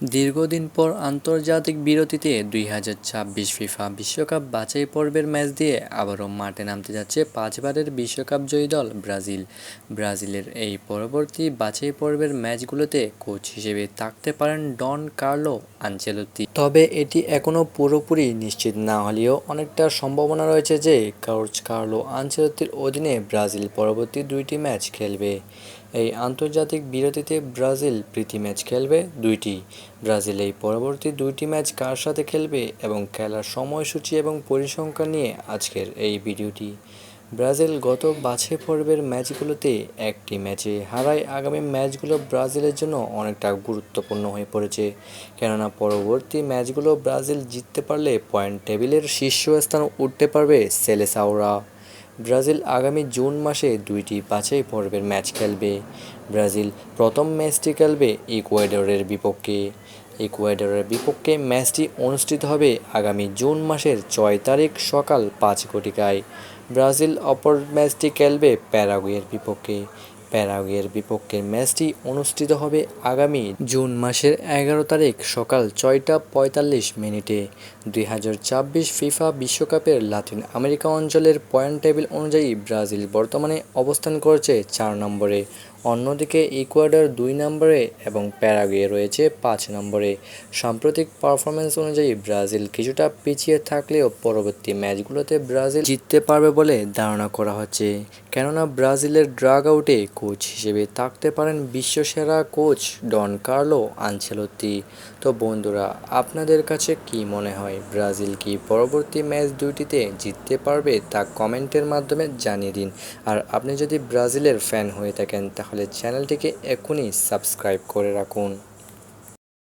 দীর্ঘদিন পর আন্তর্জাতিক বিরতিতে দুই হাজার ছাব্বিশ ফিফা বিশ্বকাপ বাছাই পর্বের ম্যাচ দিয়ে আবারও মাঠে নামতে যাচ্ছে পাঁচবারের বিশ্বকাপ জয়ী দল ব্রাজিল। ব্রাজিলের এই পরবর্তী বাছাই পর্বের ম্যাচগুলোতে কোচ হিসেবে থাকতে পারেন ডন কার্লো আনচেলত্তি তবে এটি এখনও পুরোপুরি নিশ্চিত না হলেও অনেকটা সম্ভাবনা রয়েছে যে কোচ কার্লো আনচেলত্তির অধীনে ব্রাজিল পরবর্তী দুইটি ম্যাচ খেলবে। এই আন্তর্জাতিক বিরতিতে ব্রাজিল প্রীতি ম্যাচ খেলবে দুইটি। ব্রাজিল এই পরবর্তী দুইটি ম্যাচ কার সাথে খেলবে এবং খেলার সময়সূচি এবং পরিসংখ্যান নিয়ে আজকের এই ভিডিওটি। ব্রাজিল গত বাছে পর্বের ম্যাচগুলোতে একটি ম্যাচে হারায় আগামী ম্যাচগুলো ব্রাজিলের জন্য অনেকটা গুরুত্বপূর্ণ হয়ে পড়েছে। কেননা পরবর্তী ম্যাচগুলো ব্রাজিল জিততে পারলে পয়েন্ট টেবিলের শীর্ষস্থান উঠতে পারবে সেলেসাওরা। ব্রাজিল আগামী জুন মাসে দুইটি বাছাই পর্বের ম্যাচ খেলবে। ব্রাজিল প্রথম ম্যাচটি খেলবে ইকুয়েডরের বিপক্ষে। ইকুয়েডরের বিপক্ষে ম্যাচটি অনুষ্ঠিত হবে আগামী জুন মাসের ছয় তারিখ সকাল পাঁচ ঘটিকায়। ব্রাজিল অপর ম্যাচটি খেলবে প্যারাগুয়ের বিপক্ষে। প্যারাগুয়ের বিপক্ষের ম্যাচটি অনুষ্ঠিত হবে আগামী জুন মাসের এগারো তারিখ সকাল ছয়টা পঁয়তাল্লিশ মিনিটে। দুই হাজার ছাব্বিশ ফিফা বিশ্বকাপের লাতিন আমেরিকা অঞ্চলের পয়েন্ট টেবিল অনুযায়ী ব্রাজিল বর্তমানে অবস্থান করছে চার নম্বরে। অন্যদিকে ইকুয়েডর দুই নম্বরে এবং প্যারাগুয়ে রয়েছে পাঁচ নম্বরে। সাম্প্রতিক পারফরমেন্স অনুযায়ী ব্রাজিল কিছুটা পিছিয়ে থাকলেও পরবর্তী ম্যাচগুলোতে ব্রাজিল জিততে পারবে বলে ধারণা করা হচ্ছে। কেননা ব্রাজিলের ড্রাগ আউটে কোচ হিসেবে থাকতে পারেন বিশ্বসেরা কোচ ডন কার্লো আনচেলত্তি। তো বন্ধুরা, আপনাদের কাছে কি মনে হয়? ব্রাজিল কি পরবর্তী ম্যাচ দুইটিতে জিততে পারবে তা কমেন্টের মাধ্যমে জানিয়ে দিন। আর আপনি যদি ব্রাজিলের ফ্যান হয়ে থাকেন, তাহলে চ্যানেলটিকে এখনই সাবস্ক্রাইব করে রাখুন।